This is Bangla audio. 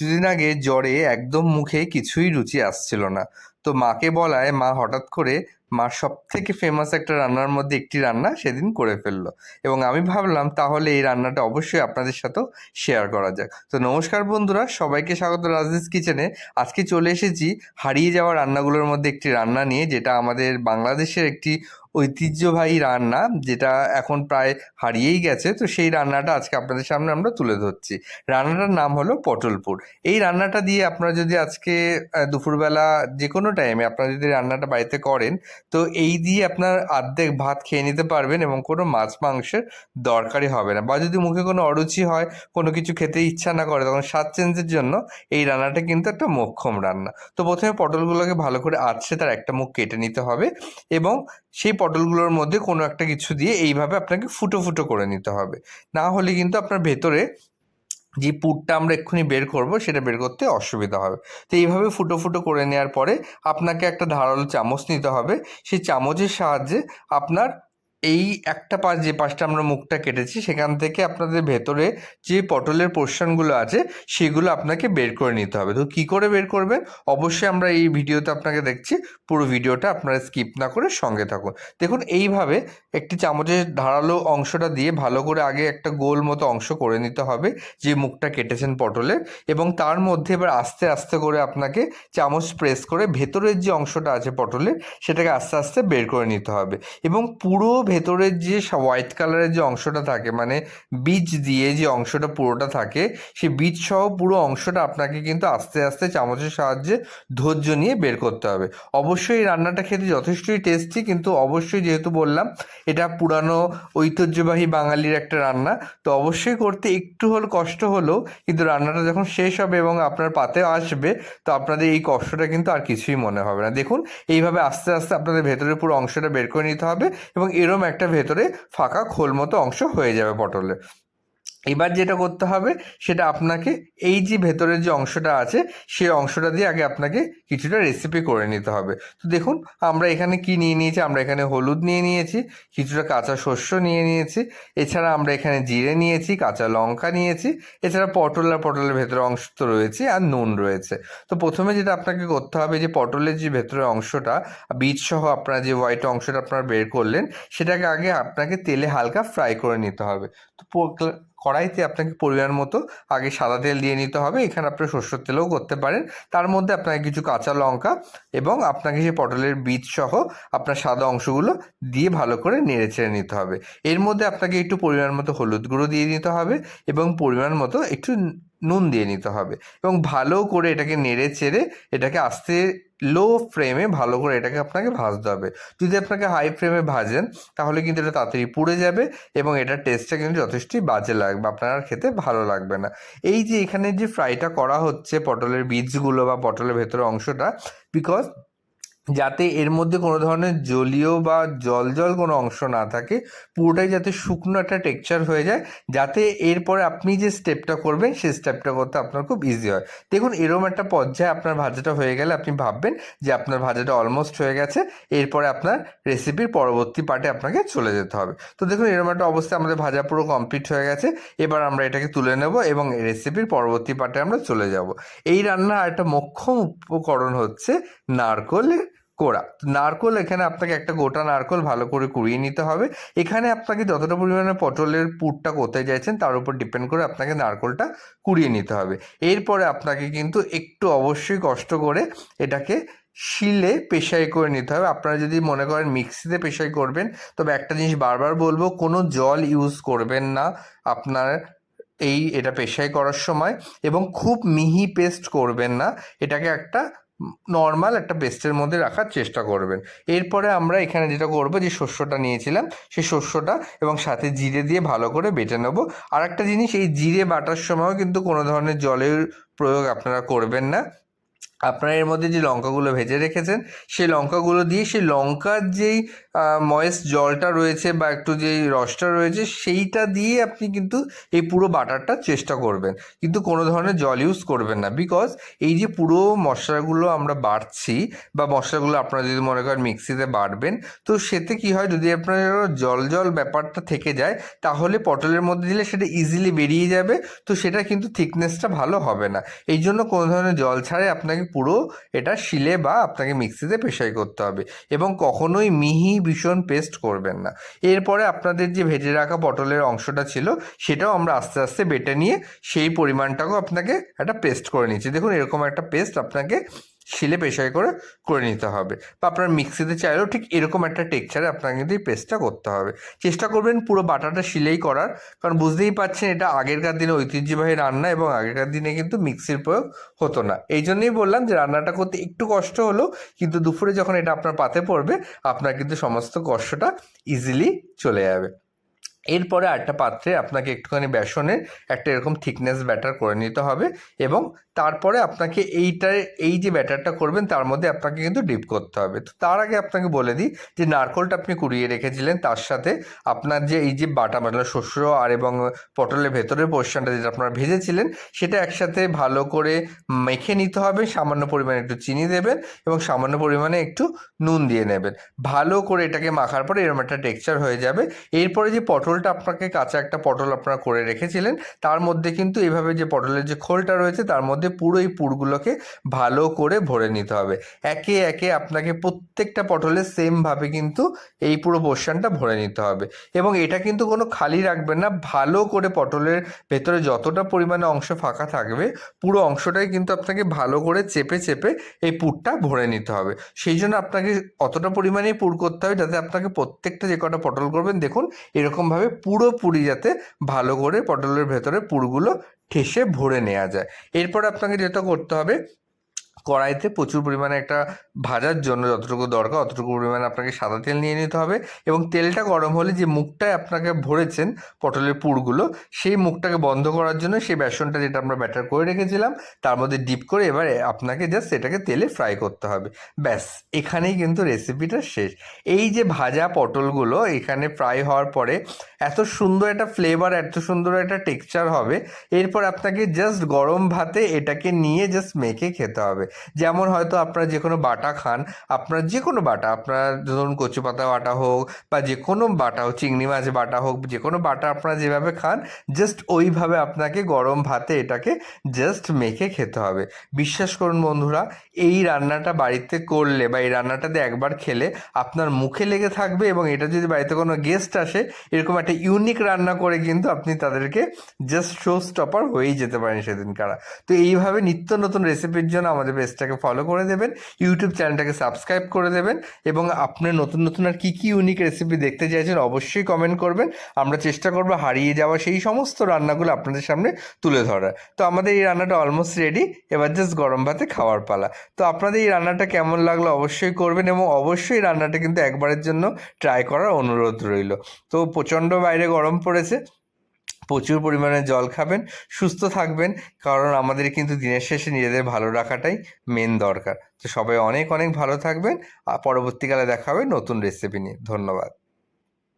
কিছুদিন আগে জ্বরে একদম মুখে কিছুই রুচি আসছিল না। তো মাকে বলায় মা হঠাৎ করে মার সব থেকে ফেমাস একটা রান্নার মধ্যে একটি রান্না সেদিন করে ফেলল। এবং আমি ভাবলাম, তাহলে এই রান্নাটা অবশ্যই আপনাদের সাথেও শেয়ার করা যাক। তো নমস্কার বন্ধুরা, সবাইকে স্বাগত রাজদিস কিচেনে আজকে চলে এসেছি হারিয়ে যাওয়া রান্নাগুলোর মধ্যে একটি রান্না নিয়ে, যেটা আমাদের বাংলাদেশের একটি ঐতিহ্যবাহী রান্না, যেটা এখন প্রায় হারিয়েই গেছে। তো সেই রান্নাটা আজকে আপনাদের সামনে আমরা তুলে ধরছি। রান্নাটার নাম হলো পটলপুর। এই রান্নাটা দিয়ে আপনারা যদি আজকে দুপুরবেলা যে কোনো টাইমে আপনারা যদি রান্নাটা বাড়িতে করেন তো এই দিয়ে আপনার অর্ধেক ভাত খেয়ে নিতে পারবেন এবং কোনো মাছ মাংসের দরকারই হবে না। বা যদি মুখে কোনো অরুচি হয়, কোনো কিছু খেতে ইচ্ছা না করে, তখন স্বাদ চেঞ্জের জন্য এই রান্নাটা কিন্তু একটা মোক্ষম রান্না। তো প্রথমে পটলগুলোকে ভালো করে আঁচড়ে তার একটা মুখ কেটে নিতে হবে এবং সেই পটলগুলোর মধ্যে কোনো একটা কিছু দিয়ে এইভাবে আপনাকে ফুটো ফুটো করে নিতে হবে। না হলে কিন্তু আপনার ভেতরে যে পুরটা আমরা এক্ষুনি বের করব, সেটা বের করতে অসুবিধা হবে। তো এইভাবে ফুটো ফুটো করে নেওয়ার পরে আপনাকে একটা ধারালো চামচ নিতে হবে। সেই চামচের সাহায্যে আপনার এই একটা পাশ যে পাশটা আমরা মুখটা কেটেছি, সেখান থেকে আপনাদের ভেতরে যে পটলের পোর্শনগুলো আছে, সেগুলো আপনাকে বের করে নিতে হবে। তো কী করে বের করবেন? অবশ্যই আমরা এই ভিডিওতে আপনাকে দেখছি, পুরো ভিডিওটা আপনারা স্কিপ না করে সঙ্গে থাকুন। দেখুন, এইভাবে একটি চামচের ধারালো অংশটা দিয়ে ভালো করে আগে একটা গোল মতো অংশ করে নিতে হবে, যে মুখটা কেটেছেন পটলের, এবং তার মধ্যে এবার আস্তে আস্তে করে আপনাকে চামচ প্রেস করে ভেতরের যে অংশটা আছে পটলের, সেটাকে আস্তে আস্তে বের করে নিতে হবে। এবং পুরো ভেতরের যে হোয়াইট কালারের যে অংশটা থাকে মানে বীজ দিয়ে যে অংশটা পুরোটা থাকে, সেই বীজ সহ পুরো অংশটা আপনাকে কিন্তু আস্তে আস্তে চামচের সাহায্যে ধৈর্য নিয়ে বের করতে হবে। অবশ্যই এই রান্নাটা খেতে যথেষ্টই টেস্টি কিন্তু অবশ্যই যেহেতু বললাম, এটা পুরানো ঐতিহ্যবাহী বাঙালির একটা রান্না, তো অবশ্যই করতে একটু হল কষ্ট হলেও কিন্তু রান্নাটা যখন শেষ হবে এবং আপনার পাতে আসবে, তো আপনাদের এই কষ্টটা কিন্তু আর কিছুই মনে হবে না। দেখুন, এইভাবে আস্তে আস্তে আপনাদের ভেতরের পুরো অংশটা বের করে নিতে হবে এবং এরম একটা ভেতরে ফাঁকা খোল মতো অংশ হয়ে যাবে পটলের এবার যেটা করতে হবে, সেটা আপনাকে এই যে ভেতরের যে অংশটা আছে, সেই অংশটা দিয়ে আগে আপনাকে কিছুটা রেসিপি করে নিতে হবে। তো দেখুন, আমরা এখানে কি নিয়ে নিয়েছি? আমরা এখানে হলুদ নিয়ে নিয়েছি, কিছুটা কাঁচা শস্য নিয়ে নিয়েছি, এছাড়া আমরা এখানে জিরে নিয়েছি, কাঁচা লঙ্কা নিয়েছি, এছাড়া পটল আর পটলের ভেতরের অংশ তো রয়েছে আর নুন রয়েছে। তো প্রথমে যেটা আপনাকে করতে হবে, যে পটলের যে ভেতরের অংশটা বীজ সহ আপনারা যে হোয়াইট অংশটা আপনারা বের করলেন, সেটাকে আগে আপনাকে তেলে হালকা ফ্রাই করে নিতে হবে। তো কড়াইতে আপনাকে পরিমাণ মতো আগে সাদা তেল দিয়ে নিতে হবে। এখানে আপনি সর্ষের তেলও করতে পারেন। তার মধ্যে আপনাকে কিছু কাঁচা লঙ্কা এবং আপনাকে সেই পটলের বীজ সহ আপনার সাদা অংশগুলো দিয়ে ভালো করে নেড়ে ছেড়ে নিতে হবে। এর মধ্যে আপনাকে একটু পরিমাণ মতো হলুদ গুঁড়ো দিয়ে নিতে হবে এবং পরিমাণ মতো একটু নুন দিয়ে নিতে হবে এবং ভালো করে এটাকে নেড়ে চেড়ে এটাকে আস্তে লো ফ্লেমে ভালো করে এটাকে আপনাকে ভাজতে হবে। যদি আপনাকে হাই ফ্লেমে ভাজেন, তাহলে কিন্তু এটা তাড়াতাড়ি পুড়ে যাবে এবং এটার টেস্টটা কিন্তু যথেষ্টই বাজে লাগবে, আপনার আর খেতে ভালো লাগবে না। এই যে এখানে যে ফ্রাইটা করা হচ্ছে পটলের বীজগুলো বা পটলের ভেতরের অংশটা বিকজ যাতে এর মধ্যে কোনো ধরনের জলীয় বা জল জল কোনো অংশ না থাকে, পুরোটাই যাতে শুকনো একটা টেক্সচার হয়ে যায়, যাতে এরপরে আপনি যে স্টেপটা করবেন, সেই স্টেপটা করতে আপনার খুব ইজি হয়। দেখুন, এরকম একটা পর্যায়ে আপনার ভাজাটা হয়ে গেলে আপনি ভাববেন যে আপনার ভাজাটা অলমোস্ট হয়ে গেছে, এরপরে আপনার রেসিপির পরবর্তী পার্টে আপনাকে চলে যেতে হবে। তো দেখুন, এরকম একটা অবস্থায় আমাদের ভাজা পুরো কমপ্লিট হয়ে গেছে, এবার আমরা এটাকে তুলে নেব এবং রেসিপির পরবর্তী পার্টে আমরা চলে যাব। এই রান্নার একটা মোক্ষম উপকরণ হচ্ছে নারকলের কোড়া নারকোল এখানে আপনাকে একটা গোটা নারকোল ভালো করে কুড়িয়ে নিতে হবে। এখানে আপনাকে যতটা পরিমাণে পটলের পুরটা কোথায় চাইছেন তার উপর ডিপেন্ড করে আপনাকে নারকোলটা কুড়িয়ে নিতে হবে। এরপরে আপনাকে কিন্তু একটু অবশ্যই কষ্ট করে এটাকে শিলে পেশাই করে নিতে হবে। আপনারা যদি মনে করেন মিক্সিতে পেশাই করবেন, তবে একটা জিনিস বারবার বলব, কোনো জল ইউজ করবেন না আপনার এই এটা পেশাই করার সময় এবং খুব মিহি পেস্ট করবেন না। এটাকে একটা নর্মাল একটা পেস্টের মধ্যে রাখার চেষ্টা করবেন। এরপরে আমরা এখানে যেটা করব, যে শস্যটা নিয়েছিলাম, সেই শস্যটা এবং সাথে জিরে দিয়ে ভালো করে বেটে নেব। আর একটা জিনিস, এই জিরে বাটার সময়ও কিন্তু কোনো ধরনের জলের প্রয়োগ আপনারা করবেন না। আপনারা এর মধ্যে যে লঙ্কাগুলো ভেজে রেখেছেন, সেই লঙ্কাগুলো দিয়ে সেই লঙ্কার যেই ময়েস্ট জলটা রয়েছে বা একটু যেই রসটা রয়েছে, সেইটা দিয়ে আপনি কিন্তু এই পুরো বাটারটা চেষ্টা করবেন। কিন্তু কোনো ধরনের জল ইউজ করবেন না। বিকজ এই যে পুরো মশলাগুলো আমরা বাড়ছি বা মশলাগুলো আপনারা যদি মনে করেন মিক্সিতে বাড়বেন তো সেতে কি হয়, যদি আপনার জল জল ব্যাপারটা থেকে যায়, তাহলে পটলের মধ্যে দিলে সেটা ইজিলি বেরিয়ে যাবে, তো সেটা কিন্তু থিকনেসটা ভালো হবে না। এই জন্য কোনো ধরনের জল ছাড়াই আপনাকে পুরো এটা শিলে বা আপনাকে মিক্সিতে পেশাই করতে হবে এবং কখনোই মিহি ভীষণ পেস্ট করবেন না। এরপরে আপনাদের যে ভেজে রাখা পটলের অংশটা ছিল, সেটাও আমরা আস্তে আস্তে বেটে নিয়ে সেই পরিমাণটাকেও আপনাকে একটা পেস্ট করে নিচ্ছি। দেখুন এরকম একটা পেস্ট আপনাকে শিলে পেশাই করে করে নিতে হবে। বা আপনার মিক্সিতে চাইলেও ঠিক এরকম একটা টেক্সচারে আপনাকে কিন্তু এই পেস্টটা করতে হবে। চেষ্টা করবেন পুরো বাটাটা শিলেই করার। কারণ বুঝতেই পারছেন এটা আগেরকার দিনে ঐতিহ্যবাহী রান্না এবং আগেকার দিনে কিন্তু মিক্সির প্রয়োগ হতো না। এই জন্যই বললাম যে রান্নাটা করতে একটু কষ্ট হলো কিন্তু দুপুরে যখন এটা আপনার পাতে পড়বে, আপনার কিন্তু সমস্ত কষ্টটা ইজিলি চলে যাবে। এরপরে আরেকটা পাত্রে আপনাকে একটুখানি বেসনের একটা এরকম থিকনেস ব্যাটার করে নিতে হবে এবং তারপরে আপনাকে এইটার, এই যে ব্যাটারটা করবেন তার মধ্যে আপনাকে কিন্তু ডিপ করতে হবে। তো তার আগে আপনাকে বলে দিই যে নারকোলটা আপনি কুড়িয়ে রেখেছিলেন, তার সাথে আপনার যে এই যে বাটা মানে শস্য আর এবং পটলের ভেতরের পোর্শনটা যেটা আপনারা ভেজেছিলেন, সেটা একসাথে ভালো করে মেখে নিতে হবে, সামান্য পরিমাণে একটু চিনি দেবেন এবং সামান্য পরিমাণে একটু নুন দিয়ে নেবেন। ভালো করে এটাকে মাখার পরে এরকম একটা টেক্সচার হয়ে যাবে। এরপরে যে পটলটা আপনাকে কাঁচা একটা পটল আপনারা করে রেখেছিলেন, তার মধ্যে কিন্তু এইভাবে যে পটলের যে খোলটা রয়েছে, তার মধ্যে পুরো এই পুরগুলোকে ভালো করে ভরে নিতে হবে। একে একে আপনাকে প্রত্যেকটা পটলে সেমভাবে কিন্তু এই পুরো পোর্শনটা ভরে নিতে হবে। এবং এটা কিন্তু কোনো খালি রাখবেন না, ভালো করে পটলের ভেতরে যতটা পরিমাণে অংশ ফাঁকা থাকবে, পুরো অংশটাই কিন্তু আপনাকে ভালো করে চেপে চেপে এই পুরটা ভরে নিতে হবে। সেই জন্য আপনাকে অতটা পরিমাণেই পুর করতে হবে, যাতে আপনাকে প্রত্যেকটা যে কটা পটল করবেন, দেখুন এরকমভাবে পুরোপুরি যাতে ভালো করে পটলের ভেতরে পুরগুলো ঠেসে ভরে নেওয়া যায়। এরপর আপনাকে যেটা করতে হবে কড়াইতে প্রচুর পরিমাণে একটা ভাজার জন্য যতটুকু দরকার অতটুকু পরিমাণে আপনাকে সাদা তেল নিয়ে নিতে হবে এবং তেলটা গরম হলে যে মুখটায় আপনাকে ভরেছেন পটলের পুরগুলো, সেই মুখটাকে বন্ধ করার জন্য সেই বেসনটা যেটা আমরা ব্যাটার করে রেখেছিলাম, তার মধ্যে ডিপ করে এবারে আপনাকে জাস্ট এটাকে তেলে ফ্রাই করতে হবে। ব্যাস, এখানেই কিন্তু রেসিপিটা শেষ। এই যে ভাজা পটলগুলো এখানে ফ্রাই হওয়ার পরে এত সুন্দর একটা ফ্লেভার এত সুন্দর একটা টেক্সচার হবে, এরপর আপনাকে জাস্ট গরম ভাতে এটাকে নিয়ে জাস্ট মেখে খেতে হবে। যেমন হয়তো আপনারা যে কোনো বাটা খান, আপনার যে কোনো বাটা, আপনার ধরুন কচু পাতা বাটা হোক বা যে কোনো বাটা হোক, চিংড়ি মাছ বাটা হোক যে কোনো বাটা আপনারা যেভাবে খান জাস্ট ওইভাবে আপনাকে গরম ভাতে এটাকে জাস্ট মেখে খেতে হবে। বিশ্বাস করুন বন্ধুরা, এই রান্নাটা বাড়িতে করলে বা এই রান্নাটাতে একবার খেলে আপনার মুখে লেগে থাকবে এবং এটা যদি বাড়িতে কোনো গেস্ট আসে, এরকম একটা ইউনিক রান্না করে কিন্তু আপনি তাদেরকে জাস্ট শো স্টপার হয়েই যেতে পারেন সেদিনকারা। তো এইভাবে নিত্য নতুন রেসিপির জন্য আমাদের পেজটাকে ফলো করে দেবেন ইউটিউব চ্যানেলটাকে সাবস্ক্রাইব করে দেবেন এবং আপনি নতুন নতুন আর কী কী ইউনিক রেসিপি দেখতে চাইছেন অবশ্যই কমেন্ট করবেন। আমরা চেষ্টা করব হারিয়ে যাওয়া সেই সমস্ত রান্নাগুলো আপনাদের সামনে তুলে ধরার। তো আমাদের এই রান্নাটা অলমোস্ট রেডি এবার জাস্ট গরম ভাতে খাওয়ার পালা। তো আপনাদের এই রান্নাটা কেমন লাগল অবশ্যই করবেন এবং অবশ্যই রান্নাটা কিন্তু একবারের জন্য ট্রাই করার অনুরোধ রইল। তো প্রচণ্ড বাইরে গরম পড়েছে প্রচুর পরিমাণে জল খাবেন, সুস্থ থাকবেন, কারণ আমাদের কিন্তু দিনের শেষে নিজেদের ভালো রাখাটাই মেন দরকার। তো সবাই অনেক অনেক ভালো থাকবেন আর পরবর্তীকালে দেখা হবে নতুন রেসিপি নিয়ে। ধন্যবাদ।